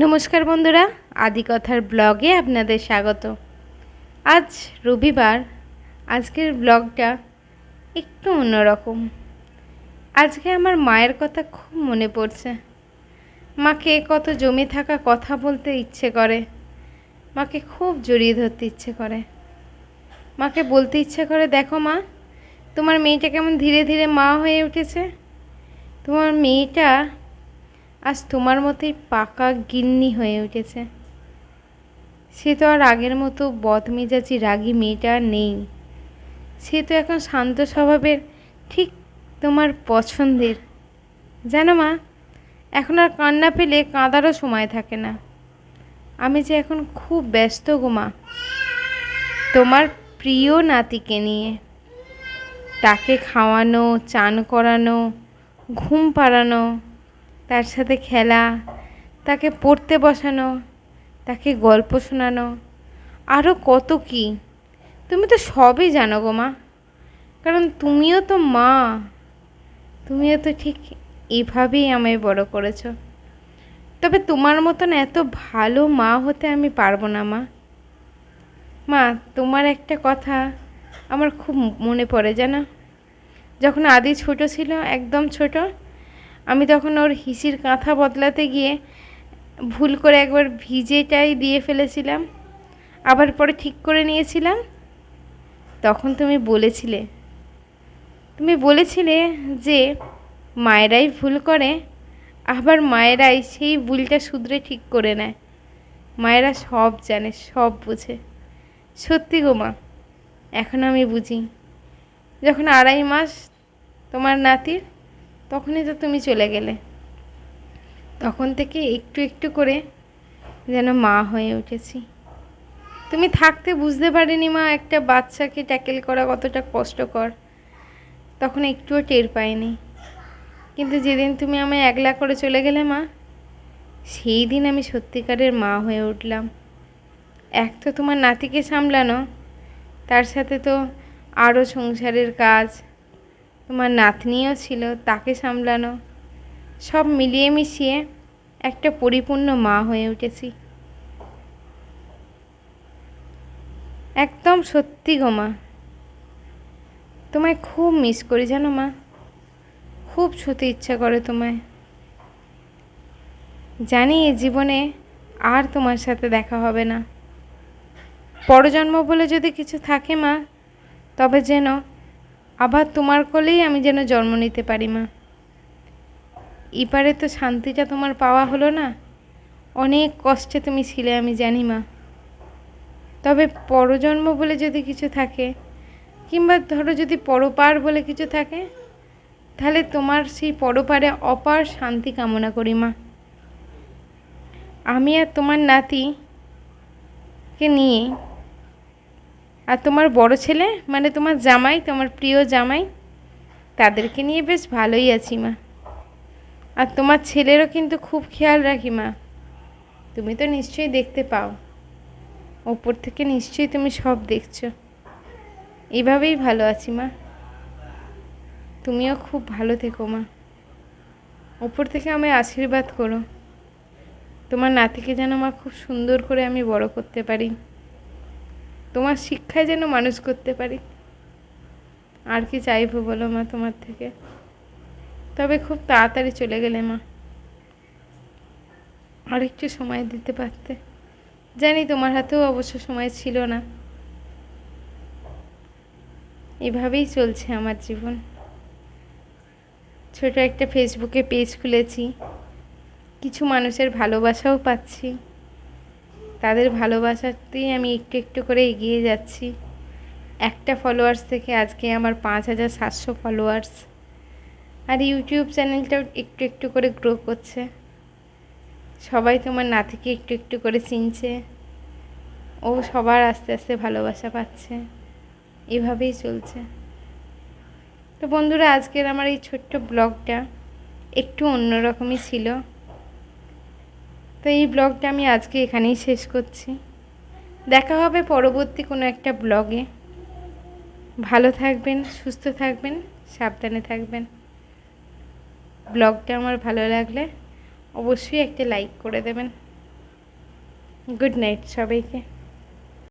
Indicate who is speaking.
Speaker 1: নমস্কার বন্ধুরা, আদিকথার ব্লগে আপনাদের স্বাগত। আজ রবিবার, আজকের ব্লগটা একটু অন্যরকম। আজকে আমার মায়ের কথা খুব মনে পড়ছে। মাকে কত জমে থাকা কথা বলতে ইচ্ছে করে। মাকে খুব জড়িয়ে ধরতে ইচ্ছে করে। মাকে বলতে ইচ্ছে করে, দেখো মা, তোমার মেয়েটা কেমন ধীরে ধীরে মা হয়ে উঠেছে। তোমার মেয়েটা আজ তোমার মতোই পাকা গিন্নি হয়ে উঠেছে। সে তো আর আগের মতো বদমেজাজি রাগী মেয়েটা নেই। সে তো এখন শান্ত স্বভাবের ঠিক তোমার পছন্দের। জানো মা, এখন আর কান্না পেলে কাঁদারও সময় থাকে না। আমি যে এখন খুব ব্যস্ত গো মা। তোমার প্রিয় নাতিকে নিয়ে। তাকে খাওয়ানো, চান করানো, ঘুম পাড়ানো তার সাথে খেলা, তাকে পড়তে বসানো, তাকে গল্প শোনানো। আরও কত কি? তুমি তো সবই জানো গো মা। কারণ তুমিও তো মা। তুমিও তো ঠিক এভাবেই আমায় বড় করেছ। তবে তোমার মতন এত ভালো মা হতে আমি পারব না মা। মা, তোমার একটা কথা আমার খুব মনে পড়ে জানো? যখন আদি ছোট ছিল, একদম ছোট আমি তখন ওর হিসির কাঁথা বদলাতে গিয়ে ভুল করে একবার ভিজেটাই দিয়ে ফেলেছিলাম। আবার পরে ঠিক করে নিয়েছিলাম। তখন তুমি বলেছিলে তুমি বলেছিলে যে মায়েরাই ভুল করে, আবার মায়েরাই সেই ভুলটা শুধরে ঠিক করে নেয়। মায়েরা সব জানে, সব বুঝে। সত্যি গো মা, এখন আমি বুঝি। যখন আড়াই মাস তোমার নাতির তখনই তো তুমি চলে গেলে। তখন থেকে একটু একটু করে যেন মা হয়ে উঠেছি। তুমি থাকতে বুঝতে পারিনি মা, একটা বাচ্চাকে ট্যাকেল করা কতটা কষ্টকর। তখন একটুও টের পাইনি। কিন্তু যেদিন তুমি আমায় একলা করে চলে গেলে মা, সেই দিন আমি সত্যিকারের মা হয়ে উঠলাম। এক তো তোমার নাতিকে সামলানো, তার সাথে তো আরও সংসারের কাজ তোমার নাতনিও ছিল, তাকে সামলানো। সব মিলিয়ে মিশিয়ে একটা পরিপূর্ণ মা হয়ে উঠেছি। একদম সত্যি গো মা। তোমায় খুব মিস করি, জানো মা? খুব ছুতে ইচ্ছা করে তোমায়। জানি এ জীবনে আর তোমার সাথে দেখা হবে না। পরজন্ম বলে যদি কিছু থাকে মা, তবে যেন আবার তোমার কোলেই আমি যেন জন্ম নিতে পারি, মা। এপারে তো শান্তিটা তোমার পাওয়া হলো না। অনেক কষ্টে তুমি ছিলে, আমি জানি, মা। তবে পরজন্ম বলে যদি কিছু থাকে, কিংবা ধরো যদি পরপার বলে কিছু থাকে, তাহলে তোমার সেই পরপারে অপার শান্তি কামনা করি, মা। আমি আর তোমার নাতিকে নিয়ে আর তোমার বড় ছেলে মানে তোমার জামাই, তোমার প্রিয় জামাই, তাদেরকে নিয়ে বেশ ভালোই আছি মা। আর তোমার ছেলেরও কিন্তু খুব খেয়াল রাখি মা। তুমি তো নিশ্চয়ই দেখতে পাও। ওপর থেকে নিশ্চয়ই তুমি সব দেখছ। এভাবেই ভালো আছি মা। তুমিও খুব ভালো থেকো মা। ওপর থেকে আমায় আশীর্বাদ করো। তোমার নাতিকে যেন মা খুব সুন্দর করে আমি বড় করতে পারি। তোমার শিক্ষায় যেন মানুষ করতে পারি। আর কি চাইব বলো মা তোমার থেকে? তবে খুব তাড়াতাড়ি চলে গেলে মা। আর একটু সময় দিতে পারতে। জানি তোমার হাতেও অবশ্য সময় ছিল না। এভাবেই চলছে আমার জীবন। ছোট একটা ফেসবুকে পেজ খুলেছি। কিছু মানুষের ভালোবাসাও পাচ্ছি। তাদের ভালোবাসাতেই আমি একটু একটু করে এগিয়ে যাচ্ছি। একটা ফলোয়ার্স থেকে আজকে আমার পাঁচ হাজার সাতশো ফলোয়ার্স আর ইউটিউব চ্যানেলটাও একটু একটু করে গ্রো করছে। সবাই তোমার নাতিকে একটু একটু করে চিনছে। ও সবার আস্তে আস্তে ভালোবাসা পাচ্ছে। এভাবেই চলছে। তো বন্ধুরা, আজকের আমার এই ছোট্ট ব্লগটা একটু অন্যরকমই ছিল। তো এই ব্লগটা আমি আজকে এখানেই শেষ করছি। দেখা হবে পরবর্তী কোনো একটা ব্লগে। ভালো থাকবেন, সুস্থ থাকবেন, সাবধানে থাকবেন। ব্লগটা আমার ভালো লাগলে অবশ্যই একটা লাইক করে দেবেন। গুড নাইট সবাইকে।